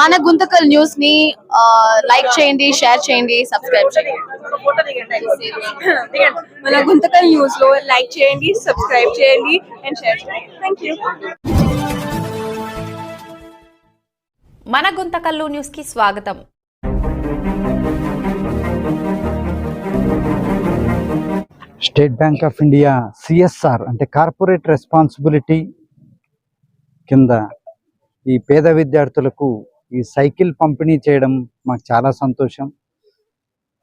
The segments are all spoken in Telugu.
మన గుంతకల్ న్యూస్ని లైక్ చేయండి షేర్ చేయండి సబ్స్క్రైబ్ చేయండి. మన గుంతకల్ న్యూస్లో లైక్ చేయండి సబ్స్క్రైబ్ చేయండి అండ్ షేర్ చేయండి. థ్యాంక్ యూ మన గుంతకల్లు న్యూస్కి స్వాగతం. State Bank of India CSR అంటే కార్పొరేట్ రెస్పాన్సిబిలిటీ కింద ఈ పేద విద్యార్థులకు ఈ సైకిల్ పంపిణీ చేయడం మాకు చాలా సంతోషం.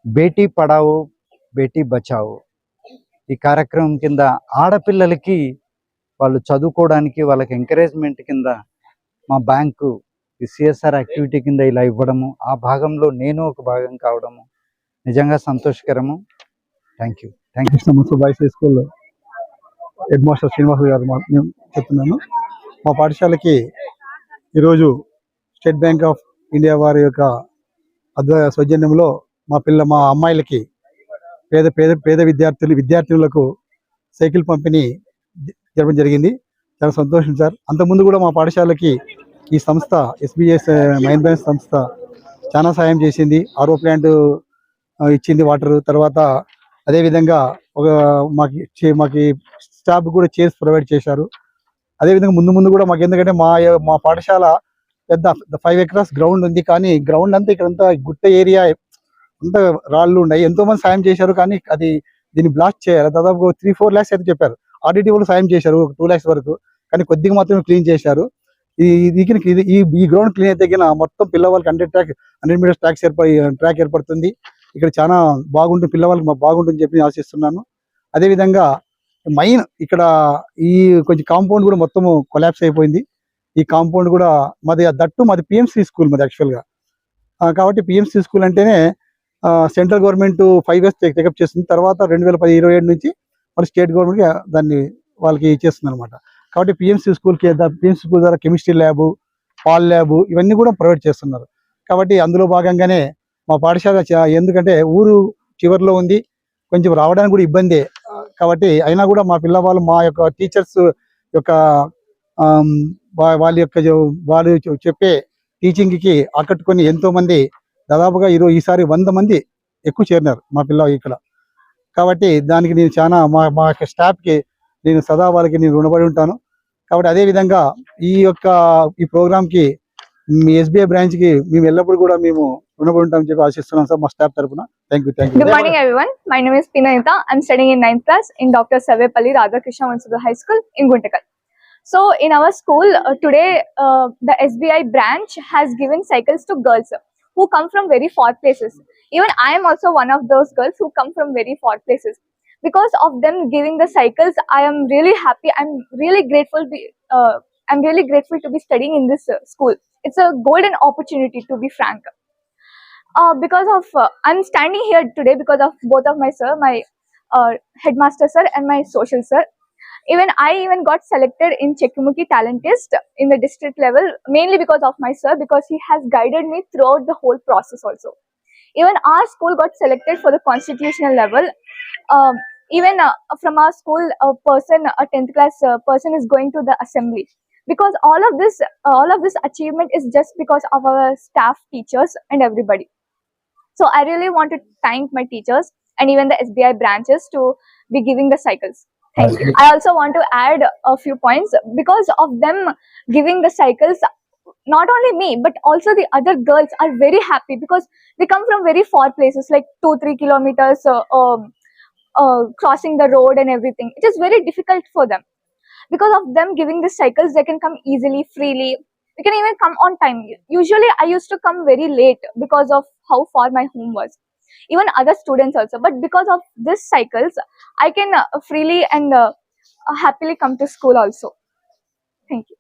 బేటీ పడావో బేటీ బచావో. ఈ కార్యక్రమం కింద ఆడపిల్లలకి వాళ్ళు చదువుకోవడానికి వాళ్ళకి ఎంకరేజ్మెంట్ కింద మా బ్యాంకు ఈ సిఎస్ఆర్ యాక్టివిటీ కింద ఇలా ఇవ్వడము ఆ భాగంలో నేను ఒక భాగం కావడము నిజంగా సంతోషకరము. థ్యాంక్ యూ థ్యాంక్ యూ సమస్య బాయ్స్ హై స్కూల్లో హెడ్ మాస్టర్ శ్రీనివాస్ గారు చెప్తున్నాను. మా పాఠశాలకి ఈరోజు స్టేట్ బ్యాంక్ ఆఫ్ ఇండియా వారి యొక్క అద్వ సౌజన్యంలో మా పిల్ల మా అమ్మాయిలకి పేద పేద పేద విద్యార్థులు విద్యార్థినులకు సైకిల్ పంపిణీ జరపడం జరిగింది. చాలా సంతోషం సార్. అంతకుముందు కూడా మా పాఠశాలకి ఈ సంస్థ ఎస్బీఎస్ మైన్ బ్యాంక్ సంస్థ చాలా సాయం చేసింది. ఆరో ప్లాంట్ ఇచ్చింది వాటర్. తర్వాత అదే విధంగా ఒక మాకి చే- మాకి స్టాఫ్ కూడా చైర్స్ ప్రొవైడ్ చేశారు. అదే విధంగా ముందు ముందు కూడా మాకు ఎందుకంటే మా మా పాఠశాల పెద్ద ఫైవ్ ఎకరాస్ గ్రౌండ్ ఉంది. కానీ గ్రౌండ్ అంతా ఇక్కడంతా గుట్ట ఏరియా అంతా రాళ్ళు ఉన్నాయి. ఎంతో మంది సాయం చేశారు కానీ అది దీన్ని బ్లాస్ట్ చేయాలి. దాదాపు త్రీ ఫోర్ ల్యాక్స్ అయితే చెప్పారు. ఆర్డిటీ వాళ్ళు సాయం చేశారు ఒక టూ ల్యాక్స్ వరకు. కానీ కొద్దిగా మాత్రమే క్లీన్ చేశారు. ఈ ఇది ఈ ఈ గ్రౌండ్ క్లీన్ అయితే గిన మొత్తం పిల్లవాళ్ళకి hundred track hundred meters tracks ఏర్పడి ట్రాక్ ఏర్పడుతుంది. ఇక్కడ చాలా బాగుంటుంది. పిల్లవాళ్ళకి బాగుంటుందని బాగుంటుంది చెప్పి ఆశిస్తున్నాను. అదే మెయిన్ మైన్ ఇక్కడ ఈ కొంచెం కాంపౌండ్ కూడా మొత్తము కొలాప్స్ అయిపోయింది. ఈ కాంపౌండ్ కూడా మాది దట్టు మాది పిఎంసి స్కూల్ మాది యాక్చువల్గా కాబట్టి పిఎంసి స్కూల్ అంటేనే central government five years take up చేస్తుంది. తర్వాత రెండు వేల పది ఇరవై ఏడు నుంచి మరి స్టేట్ గవర్నమెంట్ దాన్ని వాళ్ళకి ఇచ్చేస్తుంది అనమాట కాబట్టి పిఎంసి స్కూల్కి పిఎంసీ స్కూల్ ద్వారా కెమిస్ట్రీ ల్యాబ్ పాల్ ల్యాబ్ ఇవన్నీ కూడా ప్రొవైడ్ చేస్తున్నారు. కాబట్టి అందులో భాగంగానే మా పాఠశాల చా- ఎందుకంటే ఊరు చివరిలో ఉంది. కొంచెం రావడానికి కూడా ఇబ్బందే. కాబట్టి అయినా కూడా మా పిల్లవాళ్ళు మా యొక్క టీచర్స్ యొక్క వాళ్ళ యొక్క వాళ్ళు చెప్పే టీచింగ్కి ఆకట్టుకొని ఎంతో మంది దాదాపుగా ఈరోజు ఈసారి వంద మంది ఎక్కువ చేరినారు మా పిల్ల ఇక్కడ. కాబట్టి దానికి నేను చాలా మా మా యొక్క స్టాఫ్కి నేను సదా వాళ్ళకి నేను రుణపడి ఉంటాను. కాబట్టి అదే విధంగా ఈ యొక్క ఈ ప్రోగ్రామ్కి మీ ఎస్బీఐ బ్రాంచ్కి మేము ఎల్లప్పుడూ కూడా మేము రుణపడి ఉంటామని చెప్పి ఆశిస్తున్నాం సార్ మా స్టాఫ్ తరపున thank you thank Good you morning, everyone. My name is Pinayita. I'm studying in 9th class in Dr. Savepalli Radhakrishna Vansudha High School in Guntakal. So, in our school uh, today, uh, the SBI branch has given cycles to girls who come from very far places. Even I am also one of those girls who come from very far places. Because of them giving the cycles, I am really happy. I'm really grateful. Be, uh, I'm really grateful to be studying in this uh, school. It's a golden opportunity, to be frank uh, because of uh, I'm standing here today because of both of my sir, my uh, headmaster sir and my social sir. Even I even got selected in Chekumuki talent test in the district level mainly because of my sir because he has guided me throughout the whole process also. Even our school got selected for the constitutional level. Um, even uh, from our school, a person, a 10th class uh, person is going to the assembly because all of this, all of this achievement is just because of our staff, teachers, and everybody. So I really want to thank my teachers and even the SBI branches to be giving the cycles. Thank you. I also want to add a few points because of them giving the cycles. Not only me, but also the other girls are very happy because they come from very far places, like two, three kilometers, uh, um, uh, crossing the road and everything. It is very difficult for them. Because of them giving the cycles, they can come easily, freely, we can even come on time. Usually i used to come very late because of how far my home was. Even other students also. But because of this cycles i can uh, freely and uh, happily come to school also. Thank you